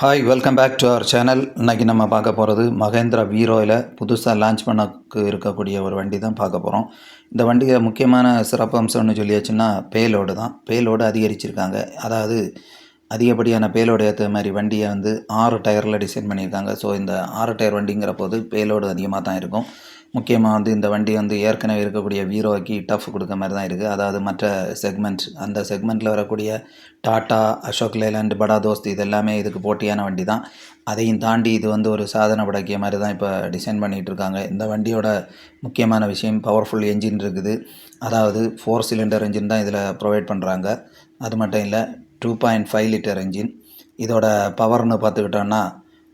Hi welcome back to our channel இன்னைக்கு நம்ம பார்க்க போகிறது மகேந்திரா வீரோயில் புதுசாக லான்ச் பண்ணக்கு இருக்கக்கூடிய ஒரு வண்டி தான் பார்க்க போகிறோம் இந்த வண்டியை முக்கியமான சிறப்பு அம்சம்னு சொல்லியாச்சுன்னா பேலோடு தான். பேலோடு அதிகரிச்சிருக்காங்க. அதாவது அதிகப்படியான பேலோடு ஏற்ற மாதிரி வண்டியை வந்து ஆறு டயரில் டிசைன் பண்ணியிருக்காங்க. ஸோ இந்த ஆறு டயர் வண்டிங்கிற போது பேலோடு அதிகமாக தான் இருக்கும். முக்கியமாக வந்து இந்த வண்டி வந்து ஏற்கனவே இருக்கக்கூடிய வீரோக்கு டஃப் கொடுக்க மாதிரி தான் இருக்குது அதாவது மற்ற செக்மெண்ட் அந்த செக்மெண்ட்டில் வரக்கூடிய டாட்டா அசோக் லேலண்ட் படா தோஸ்த் இது எல்லாமே இதுக்கு போட்டியான வண்டி தான் அதையும் தாண்டி இது வந்து ஒரு சாதனை படைக்கிய மாதிரி தான் இப்போ டிசைன் பண்ணிகிட்டு இருக்காங்க. இந்த வண்டியோட முக்கியமான விஷயம் பவர்ஃபுல் என்ஜின் இருக்குது. அதாவது ஃபோர் சிலிண்டர் என்ஜின் தான் இதில் ப்ரொவைட் பண்ணுறாங்க அது மட்டும் இல்லை two point five litre engine இதோட பவர்னு பார்த்துக்கிட்டோன்னா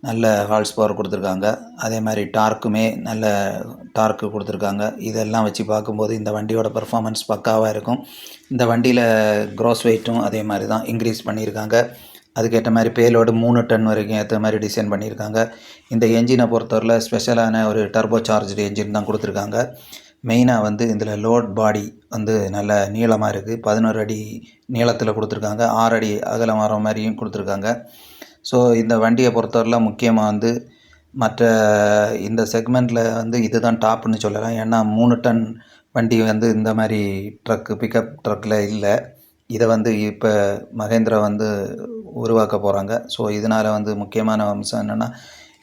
நல்ல ஹால்ஸ் பவர் கொடுத்துருக்காங்க. அதே மாதிரி டார்க்குமே நல்ல டார்க்கு கொடுத்துருக்காங்க. இதெல்லாம் வச்சு பார்க்கும்போது இந்த வண்டியோட பர்ஃபாமன்ஸ் பக்காவாக இருக்கும். இந்த வண்டியில் க்ரோஸ் வெயிட்டும் அதே மாதிரி தான் இன்க்ரீஸ் பண்ணியிருக்காங்க. அதுக்கேற்ற மாதிரி பேலோடு மூணு டன் வரைக்கும் ஏற்ற மாதிரி டிசைன் பண்ணியிருக்காங்க. இந்த என்ஜினை பொறுத்தவரையில் ஸ்பெஷலான ஒரு டர்போ சார்ஜ்டு என்ஜின் தான் கொடுத்துருக்காங்க. மெயினாக வந்து இதில் லோட் பாடி வந்து நல்ல நீளமாக இருக்குது பதினோரு அடி நீளத்தில் கொடுத்துருக்காங்க. ஆறு அடி அகலம் வர மாதிரியும் கொடுத்துருக்காங்க. ஸோ இந்த வண்டியை பொறுத்தவரையில் முக்கியமாக வந்து மற்ற இந்த செக்மெண்ட்டில் வந்து இது தான் டாப்னு சொல்லலாம். ஏன்னா மூணு டன் வண்டி வந்து இந்த மாதிரி ட்ரக்கு பிக்கப் ட்ரக்கில் இல்லை. இதை வந்து இப்போ மகேந்திரா வந்து உருவாக்க போகிறாங்க ஸோ இதனால் வந்து முக்கியமான அம்சம் என்னென்னா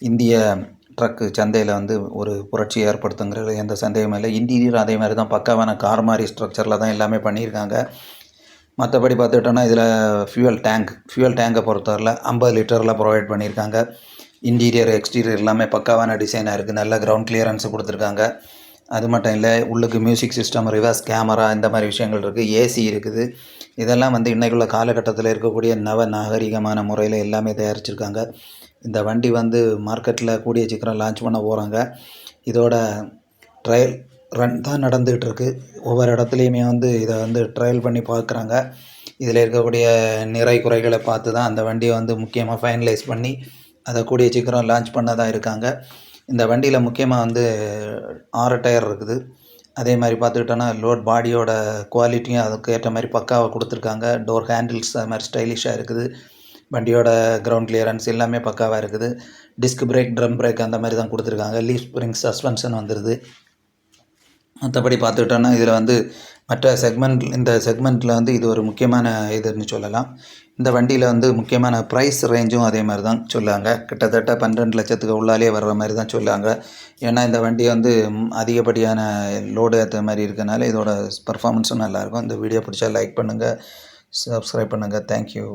இந்திய ட்ரக்கு சந்தையில் வந்து ஒரு புரட்சி ஏற்படுத்துங்கிறது எந்த சந்தேகமும் இல்லை. இன்டீரியர் அதே மாதிரி தான். பக்காவான கார் மாதிரி ஸ்ட்ரக்சரில் தான் எல்லாமே பண்ணியிருக்காங்க. மற்றபடி பார்த்துக்கிட்டோன்னா இதில் ஃபியூவல் டேங்க் ஃபியூவல் டேங்கை பொறுத்தவரையில் ஐம்பது லிட்டரில் ப்ரொவைட் பண்ணியிருக்காங்க. இன்டீரியர் எக்ஸ்டீரியர் எல்லாமே பக்காவான டிசைனாக இருக்குது நல்ல கிரவுண்ட் கிளியரன்ஸ் கொடுத்துருக்காங்க. அது மட்டும் இல்லை உள்ளுக்கு மியூசிக் சிஸ்டம் ரிவர்ஸ் கேமரா இந்த மாதிரி விஷயங்கள் இருக்குது ஏசி இருக்குது. இதெல்லாம் வந்து இன்றைக்குள்ள காலகட்டத்தில் இருக்கக்கூடிய நவ நாகரிகமான முறையில் எல்லாமே தயாரிச்சிருக்காங்க. இந்த வண்டி வந்து மார்க்கெட்டில் கூடிய சீக்கிரம் லான்ச் பண்ண போகிறாங்க இதோட ட்ரையல் ரன் தான் நடந்துகிட்ருக்கு ஒவ்வொரு இடத்துலையுமே வந்து இதை வந்து ட்ரையல் பண்ணி பார்க்குறாங்க. இதில் இருக்கக்கூடிய நிறை குறைகளை பார்த்து தான் அந்த வண்டியை வந்து முக்கியமாக ஃபைனலைஸ் பண்ணி அதை கூடிய சீக்கிரம் லான்ச் பண்ண தான் இருக்காங்க. இந்த வண்டியில் முக்கியமாக வந்து ஆறு டயர் இருக்குது. அதே மாதிரி பார்த்துக்கிட்டோன்னா லோட் பாடியோட குவாலிட்டியும் அதுக்கு ஏற்ற மாதிரி பக்காவாக கொடுத்துருக்காங்க. டோர் ஹேண்டில்ஸ் அது மாதிரி ஸ்டைலிஷாக இருக்குது. வண்டியோட கிரவுண்ட் கிளியரன்ஸ் எல்லாமே பக்காவாக இருக்குது. டிஸ்க் பிரேக் ட்ரம் பிரேக் அந்த மாதிரி தான் கொடுத்துருக்காங்க. லீஃப் ஸ்ப்ரிங் சஸ்பென்ஷன் வந்துடுது மற்றபடி பார்த்துக்கிட்டோன்னா இதில் வந்து மற்ற செக்மெண்ட் இந்த செக்மெண்ட்டில் வந்து இது ஒரு முக்கியமான இதுன்னு சொல்லலாம். இந்த வண்டியில் வந்து முக்கியமான ப்ரைஸ் ரேஞ்சும் அதே மாதிரி தான் சொல்லுவாங்க. கிட்டத்தட்ட பன்னெண்டு லட்சத்துக்கு உள்ளாலே வர்ற மாதிரி தான் சொல்லுவாங்க. ஏன்னா இந்த வண்டி வந்து அதிகப்படியான லோடு ஏற்ற மாதிரி இருக்கனால இதோட பர்ஃபார்மன்ஸும் நல்லாயிருக்கும் இந்த வீடியோ பிடிச்சா லைக் பண்ணுங்கள் சப்ஸ்கிரைப் பண்ணுங்கள் தேங்க்யூ